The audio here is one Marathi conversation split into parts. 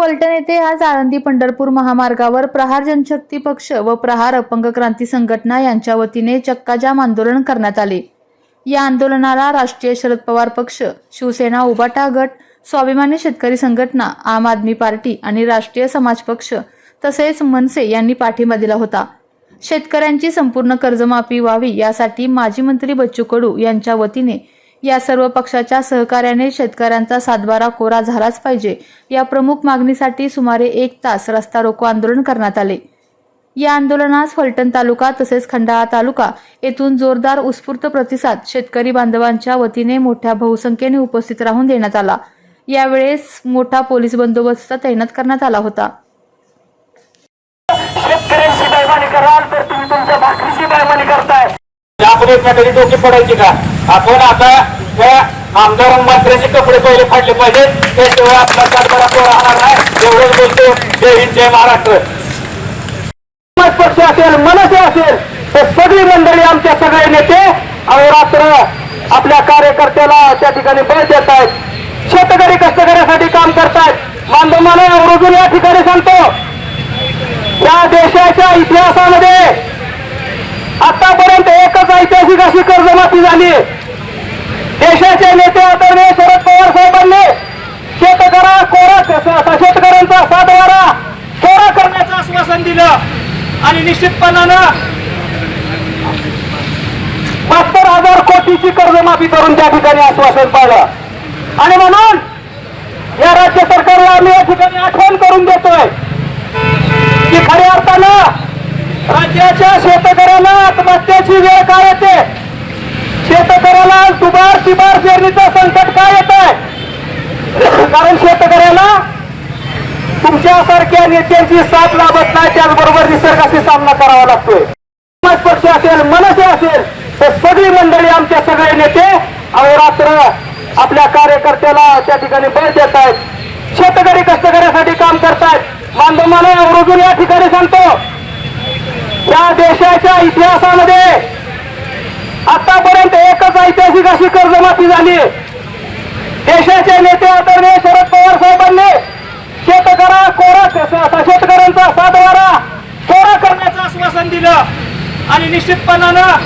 फलटण येथे आज आळंदी पंढरपूर महामार्गावर प्रहार जनशक्ती पक्ष व प्रहार अपंग क्रांती संघटना यांच्या वतीने चक्काजाम आंदोलन करण्यात आले. या आंदोलनाला राष्ट्रीय शरद पवार पक्ष शिवसेना उबाटा गट स्वाभिमानी शेतकरी संघटना आम आदमी पार्टी आणि राष्ट्रीय समाज पक्ष तसेच मनसे यांनी पाठिंबा दिला होता. शेतकऱ्यांची संपूर्ण कर्जमाफी व्हावी यासाठी माजी मंत्री बच्चू कडू यांच्या वतीने या सर्व पक्षाच्या सहकार्याने शेतकऱ्यांचा सातबारा कोरा झालाच पाहिजे. या प्रमुख मागणीसाठी सुमारे एक तास रस्ता रोको आंदोलन करण्यात आले. या आंदोलनास फलटण तालुका तसेच खंडाळा तालुका येथून जोरदार उत्स्फूर्त प्रतिसाद शेतकरी बांधवांच्या वतीने मोठ्या बहुसंख्येने उपस्थित राहून देण्यात आला. यावेळेस मोठा पोलीस बंदोबस्त तैनात करण्यात आला होता. शेतकऱ्यांची बैमानी कराल तर तुम्ही तुमच्या भाकरीची बैमानी करताय. एकमेकांनी डोके पडायचे का? आपण आता त्या आमदार मंत्र्याचे कपडे पहिले फाडले पाहिजेत. त्याशिवाय आपला सातबारा कोरा होणार नाही. एवढंच बोलतो जय हिंद जय महाराष्ट्र. पक्ष असेल मनसे असेल तर सगळी मंडळी आमच्या सगळे नेते अहोरात्र आपल्या कार्यकर्त्याला त्या ठिकाणी बळ देत आहेत. शेतकरी कष्टकऱ्यासाठी काम करतायत मानधमाने आवर्जून या ठिकाणी सांगतो या देशाच्या इतिहासामध्ये आतापर्यंत एकच ऐतिहासिक अशी कर्जमाफी झाली देशाचे नेते आदरणीय शरद पवार साहेबांनी शेतकरा कोरा शेतकऱ्यांचा सातवारा कोरा करण्याचं आश्वासन दिलं. आणि निश्चितपणानं बहात्तर हजार कोटीची कर्जमाफी करून त्या ठिकाणी आश्वासन पाळलं आणि म्हणून या राज्य सरकारला आम्ही या ठिकाणी आठवण करून देतोय की खऱ्या अर्थानं राज्याच्या शेतकऱ्याला आत्महत्याची वेळ काय येते? दुबार तिबार पेरणीचं संकट काय येत आहे? कारण शेतकऱ्याला तुमच्यासारख्या नेत्यांची साथ लाभत नाही त्याचबरोबर निसर्गाशी सामना करावा लागतोय. समाज पक्ष असेल मनसे असेल तर सगळी मंडळी आमच्या सगळे नेते अहोरात्र आपल्या कार्यकर्त्याला त्या ठिकाणी बळ देत आहेत. शेतकरी कष्टकऱ्यासाठी काम करतायत बांधवांना आवर्जून या ठिकाणी सांगतो या देशाच्या इतिहासामध्ये आतापर्यंत एकच ऐतिहासिक अशी कर्जमाफी झाली. देशाचे नेते आदरणीय शरद पवार साहेबांनी शेतकरा कोरा शेतकऱ्यांचा सातवारा कोरा करण्याचं आश्वासन दिलं. आणि निश्चितपणानं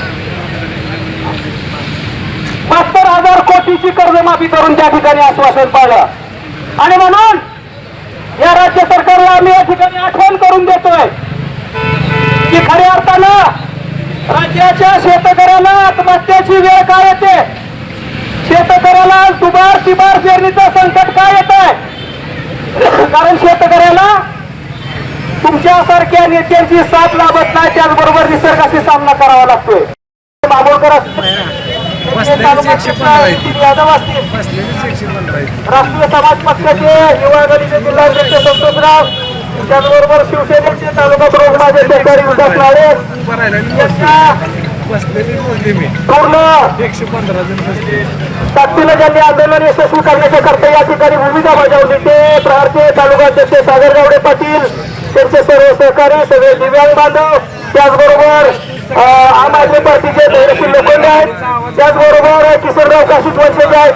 बहात्तर हजार कोटीची कर्जमाफी करून त्या ठिकाणी आश्वासन पाळलं. आणि म्हणून या राज्य सरकारला आम्ही या ठिकाणी आठवण करून देतोय की खऱ्या अर्थानं राज्याच्या शेतकऱ्याला आत्महत्याची वेळ काय येते? शेतकऱ्याला दुबार तिबार पेरणीचं संकट काय येत आहे कारण शेतकऱ्याला तुमच्यासारख्या नेत्यांची साथ लाभत नाही त्याचबरोबर निसर्गाशी सामना करावा लागतोय. बाबोळकर यादव असतील. राष्ट्रीय समाज पक्षाचे युवा आघाडीचे जिल्हाध्यक्ष संतोषराव त्याचबरोबर शिवसेनेचे तालुका प्रमुख माझे शेतकरी विकास लाडे पूर्ण एकशे पंधरा ताकदीनं ज्यांनी आंदोलन यशस्वी करण्याच्या करता या ठिकाणी भूमिका बजावली. ते प्रहारचे तालुकाध्यक्ष सागर गावडे पाटील त्यांचे सर्व सहकारी सगळे दिव्यांग बांधव त्याचबरोबर अं, आम आदमी पार्टीचे धैर्यशील लोखंडे आहेत त्याचबरोबर किशोरराव काशीत वंशज आहेत.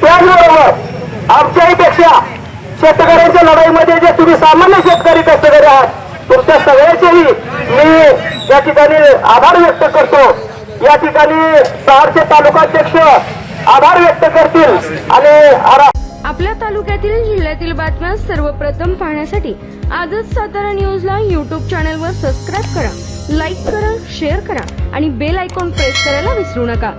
त्याचबरोबर आमच्याही पेक्षा शेतकऱ्यांच्या लढाईमध्ये जे तुम्ही सामान्य शेतकरी कष्टकरी आहात. तुमच्या सगळ्याचेही मी या ठिकाणी आभार व्यक्त करतो. या ठिकाणी तालुका तालुकाध्यक्ष आभार व्यक्त करतील आणि आपल्या तालुक्यातील जिल्ह्यातील बातम्या सर्वप्रथम पाहण्यासाठी आजच सातारा न्यूजला यूट्यूब चॅनलवर सबस्क्राईब करा लाईक करा शेअर करा आणि बेल आयकॉन प्रेस करायला विसरू नका.